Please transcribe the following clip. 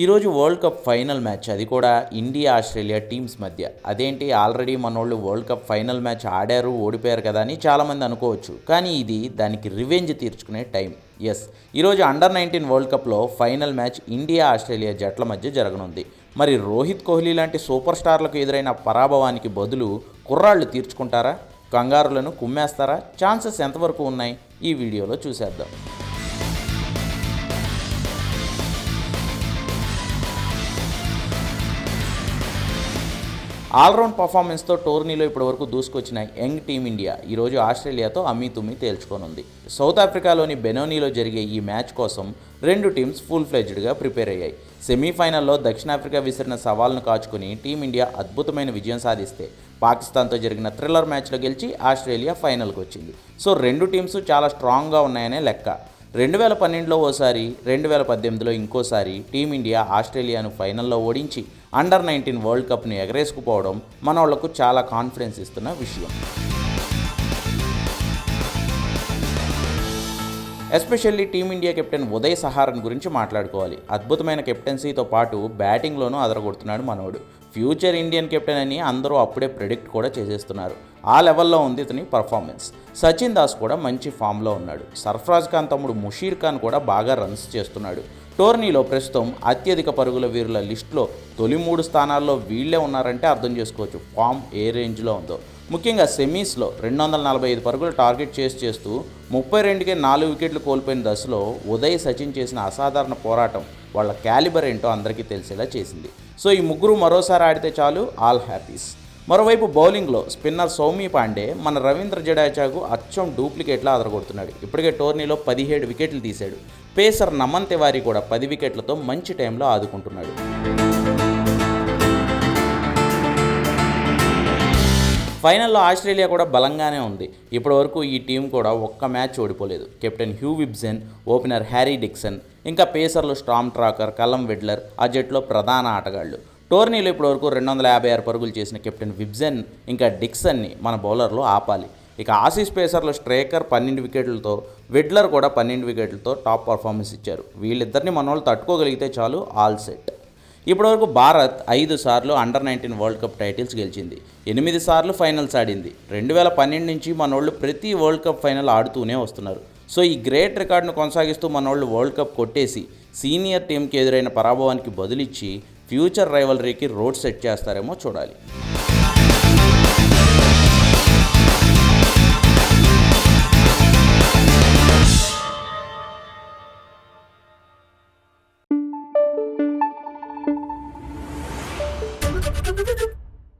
ఈరోజు world cup final match అది కూడా ఇండియా ఆస్ట్రేలియా టీమ్స్ మధ్య. అదేంటి? ఆల్రెడీ మనోళ్ళు వరల్డ్ కప్ ఫైనల్ మ్యాచ్ ఆడారు ఓడిపోయారు కదా అని చాలామంది అనుకోవచ్చు. కానీ ఇది దానికి రివెంజ్ తీర్చుకునే టైం ఎస్ ఈరోజు అండర్ నైన్టీన్ వరల్డ్ కప్లో ఫైనల్ మ్యాచ్ ఇండియా ఆస్ట్రేలియా జట్ల మధ్య జరగనుంది. మరి రోహిత్ కోహ్లీ లాంటి సూపర్ స్టార్లకు ఎదురైన పరాభవానికి బదులు కుర్రాళ్ళు తీర్చుకుంటారా? కంగారులను కుమ్మేస్తారా? ఛాన్సెస్ ఎంతవరకు ఉన్నాయి? ఈ వీడియోలో చూసేద్దాం. ఆల్రౌండ్ పర్ఫార్మెన్స్తో టోర్నీలో ఇప్పటివరకు దూసుకొచ్చిన యంగ్ టీమిండియా ఈరోజు ఆస్ట్రేలియాతో అమ్మి తుమ్మి తేల్చుకోనుంది. సౌత్ ఆఫ్రికాలోని బెనోనీలో జరిగే ఈ మ్యాచ్ కోసం రెండు టీమ్స్ ఫుల్ ఫ్లెజ్డ్గా ప్రిపేర్ అయ్యాయి. సెమీఫైనల్లో దక్షిణాఫ్రికా విసిరిన సవాల్ను కాచుకుని టీమిండియా అద్భుతమైన విజయం సాధిస్తే పాకిస్తాన్తో జరిగిన థ్రిల్లర్ మ్యాచ్లో గెలిచి ఆస్ట్రేలియా ఫైనల్కి వచ్చింది సో రెండు టీమ్స్ చాలా స్ట్రాంగ్గా ఉన్నాయనే లెక్క. రెండు వేల పన్నెండులో ఓసారి రెండు వేల పద్దెనిమిదిలో ఇంకోసారి టీమిండియా ఆస్ట్రేలియాను ఫైనల్లో ఓడించి అండర్ నైన్టీన్ వరల్డ్ కప్ను ఎగరేసుకుపోవడం మనోళ్ళకు చాలా కాన్ఫిడెన్స్ ఇస్తున్న విషయం. Especially team India captain Uday Saharan గురించి మాట్లాడుకోవాలి. అద్భుతమైన కెప్టెన్సీతో పాటు బ్యాటింగ్లోనూ అదరగొడుతున్నాడు మనోడు. ఫ్యూచర్ ఇండియన్ కెప్టెన్ అని అందరూ అప్పుడే ప్రిడిక్ట్ కూడా చేసేస్తున్నారు. ఆ లెవెల్లో ఉంది ఇతని పర్ఫార్మెన్స్. సచిన్ దాస్ కూడా మంచి ఫామ్లో ఉన్నాడు. సర్ఫరాజ్ ఖాన్ తమ్ముడు ముషీర్ ఖాన్ కూడా బాగా రన్స్ చేస్తున్నాడు. టోర్నీలో ప్రస్తుతం అత్యధిక పరుగుల వీరుల లిస్టులో తొలి మూడు స్థానాల్లో వీళ్ళే ఉన్నారంటే అర్థం చేసుకోవచ్చు ఫామ్ ఏ రేంజ్లో ఉందో. ముఖ్యంగా సెమీస్లో రెండు వందల నలభై ఐదు పరుగులు టార్గెట్ చేసి చేస్తూ ముప్పై రెండుకే నాలుగు వికెట్లు కోల్పోయిన దశలో ఉదయ్ సచిన్ చేసిన అసాధారణ పోరాటం వాళ్ళ క్యాలిబర్ ఏంటో అందరికీ తెలిసేలా చేసింది. సో ఈ ముగ్గురు మరోసారి ఆడితే చాలు ఆల్ హ్యాపీస్. మరోవైపు బౌలింగ్లో స్పిన్నర్ సౌమి పాండే మన రవీంద్ర జడేజాకు అచ్చం డూప్లికేట్లా అదరగొడుతున్నాడు ఇప్పటికే టోర్నీలో పదిహేడు వికెట్లు తీశాడు. పేసర్ నమన్ తివారీ కూడా పది వికెట్లతో మంచి టైంలో ఆదుకుంటున్నాడు. ఫైనల్లో ఆస్ట్రేలియా కూడా బలంగానే ఉంది. ఇప్పటివరకు ఈ టీం కూడా ఒక్క match ఓడిపోలేదు. Captain Hugh Weibgen opener Harry Dixon ఇంకా పేసర్లు స్టామ్ ట్రాకర్ కలం విడ్లర్ ఆ జట్లో ప్రధాన ఆటగాళ్ళు టోర్నీలో ఇప్పటివరకు రెండు వందల యాభై ఆరు పరుగులు చేసిన కెప్టెన్ విబ్సెన్ ఇంకా డిక్సన్ని మన బౌలర్లు ఆపాలి. ఇక ఆసీస్ పేసర్లు స్ట్రేకర్ పన్నెండు వికెట్లతో విడ్లర్ కూడా పన్నెండు వికెట్లతో టాప్ పర్ఫార్మెన్స్ ఇచ్చారు. వీళ్ళిద్దరిని మన వాళ్ళు తట్టుకోగలిగితే చాలు ఆల్ సెట్. ఇప్పటివరకు భారత్ ఐదు సార్లు under nineteen world cup titles గెలిచింది. ఎనిమిది సార్లు ఫైనల్స్ ఆడింది. రెండు వేల పన్నెండు నుంచి మనోళ్ళు ప్రతి వరల్డ్ కప్ ఫైనల్ ఆడుతూనే వస్తున్నారు. సో ఈ గ్రేట్ రికార్డును కొనసాగిస్తూ మనోళ్ళు వరల్డ్ కప్ కొట్టేసి సీనియర్ టీంకి ఎదురైన పరాభవానికి బదులిచ్చి ఫ్యూచర్ రైవలరీకి రోడ్ సెట్ చేస్తారేమో చూడాలి.